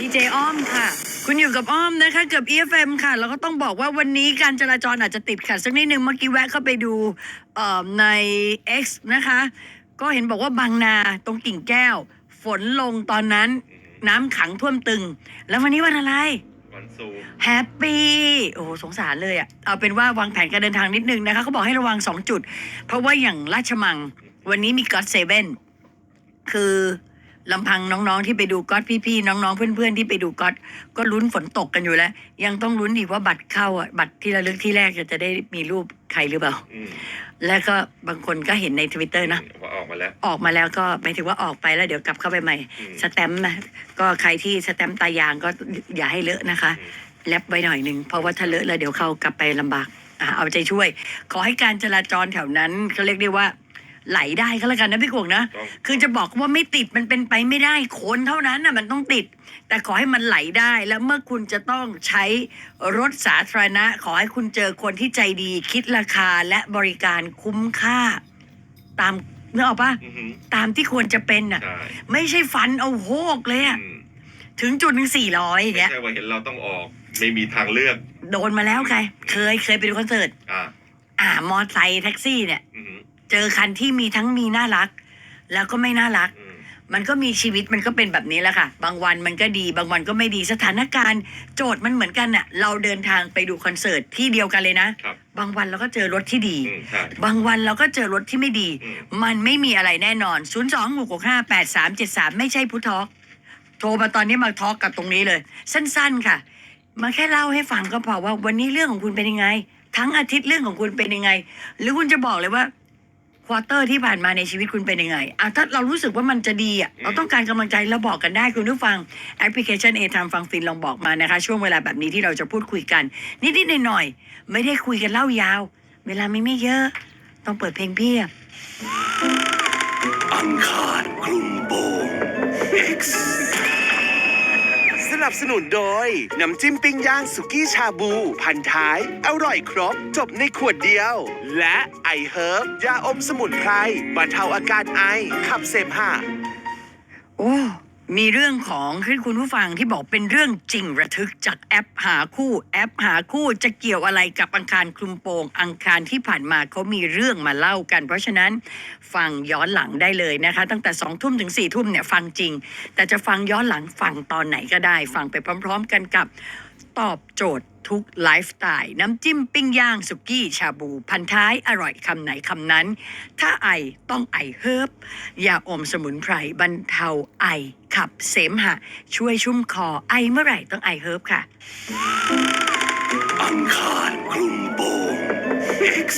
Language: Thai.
ดีเจอ้อมค่ะ คุณอยู่กับอ้อมนะคะเกือบ EFM ค่ะ แล้วก็ต้องบอกว่าวันนี้การจราจรอาจจะติดขัดสักนิดนึงเมื่อกี้แวะเข้าไปดูเอ่อใน X นะคะ ก็เห็นบอกว่าบางนาตรงกิ่งแก้ว ฝนลงตอนนั้นน้ำขังท่วมตึง แล้ววันนี้วันอะไร วันศุกร์แฮปปี้โอ้โหสงสารเลยอะ่ะ เอาเป็นว่าวางแผนการเดินทางนิดนึงนะคะเขาบอกให้ระวังสองจุด เพราะว่าอย่างราชมังวันนี้มีก็ d เซเว่นคือ ลำพังน้องๆที่ไปดูก็ d พี่ๆน้องๆเพื่อนๆที่ไปดูก็ d ก็ลุ้นฝนตกกันอยู่แล้ว ยังต้องลุ้นอีกว่าบัตรเข้าอะบัตรที่ระลึกที่แรกจะได้มีรูปใครหรือเปล่า อืมแล้วก็บางคนก็เห็นในทวิตเตอร์นะ ว่าออกมาแล้ว ออกมาแล้วก็หมายถึงว่าออกไปแล้วเดี๋ยวกลับเข้าไปใหม่ อืม สแตมป์นะก็ใครที่สแตมป์ตายางก็อย่าให้เลอะนะคะแลบไว้หน่อยหนึ่งเพราะว่าถ้าเลอะแล้วเดี๋ยวเขากลับไปลำบากอะเอาใจช่วย ขอให้การจราจรแถวนั้นเขาเรียกได้ว่า ไหลได้ก็แล้วกันนะพี่กวงนะ ต้อง คือจะบอกว่าไม่ติดมันเป็นไปไม่ได้คนเท่านั้นน่ะมันต้องติด แต่ขอให้มันไหลได้แล้วเมื่อคุณจะต้องใช้รถสาธารณะ ขอให้คุณเจอคนที่ใจดีคิดราคาและบริการคุ้มค่า ตามเนื้อออกปะอือหือตามที่ควรจะเป็นน่ะ ใช่ไม่ใช่ฟันเอาโหกเลยอะอืมถึงจุดหนึ่งสี่ร้อยอย่างไม่เงี้ย ใช่ว่าเห็นเราต้องออก ไม่มีทางเลือก โดนมาแล้วใครเคยเคยไปดูคอนเสิร์ตอ่าอ่ามอไซค์แท็กซี่เนี่ย อือหือ เจอคันที่มีทั้งมีน่ารัก แล้วก็ไม่น่ารักอืมมันก็มีชีวิตมันก็เป็นแบบนี้แหละค่ะ บางวันมันก็ดี บางวันก็ไม่ดีสถานการณ์ โจทย์มันเหมือนกันน่ะเราเดินทางไปดูคอนเสิร์ตที่เดียวกันเลยนะ ครับ บางวันเราก็เจอรถที่ดี อืมใช่ บางวันเราก็เจอรถที่ไม่ดี อืม มันไม่มีอะไรแน่นอน 0 2 6 6 5 8 3 7 3 ไม่ใช่พุททอกโทรมาตอนนี้มาทอกกับตรงนี้เลย สั้นๆค่ะ มาแค่เล่าให้ฟังก็พอว่าวันนี้เรื่องของคุณเป็นยังไง ทั้งอาทิตย์เรื่องของคุณเป็นยังไง หรือคุณจะบอกเลยว่า ควอเตอร์ที่ผ่านมาในชีวิตคุณเป็นยังไงอะถ้าเรารู้สึกว่ามันจะดีอะเราต้องการกำลังใจเราบอกกันได้คุณผู้ฟังแอปพลิเคชันเอทามฟังฟินลองบอกมานะคะ ช่วงเวลาแบบนี้ที่เราจะพูดคุยกัน นิดๆหน่อยๆไม่ได้คุยกันเล่ายาว เวลาไม่ไม่เยอะ ต้องเปิดเพลงเพียบอังคารคลุมโปง X ส นับสนุนโดย น้ำจิ้มปิ้งย่างสุกี้ชาบู พันท้าย อร่อยครบ จบในขวดเดียว และไอเฮิร์บยาอมสมุนไพรบรรเทาอาการไอขับเสมหะโอ้ มีเรื่องของที่คุณผู้ฟังที่บอกเป็นเรื่องจริงระทึกจากแอปหาคู่แอปหาคู่จะเกี่ยวอะไรกับอังคารคลุมโปงอังคารที่ผ่านมาเขามีเรื่องมาเล่ากัน เพราะฉะนั้นฟังย้อนหลังได้เลยนะคะ ตั้งแต่สองทุ่มถึงสี่ทุ่มเนี่ยฟังจริง แต่จะฟังย้อนหลังฟังตอนไหนก็ได้ ฟังไปพร้อม ๆ กันกับตอบโจทย์ทุกไลฟ์สไตล์น้ำจิ้มปิ้งย่างสุกี้ ชาบู พันท้ายอร่อยคำไหนคำนั้น ถ้าไอต้องไอเฮิบยาอมสมุนไพรบรรเทาไอ ขับเสมหะ ช่วยชุ่มคอไอเมื่อไหร่ต้องไอเฮิร์บค่ะ อังคารคลุมโปง X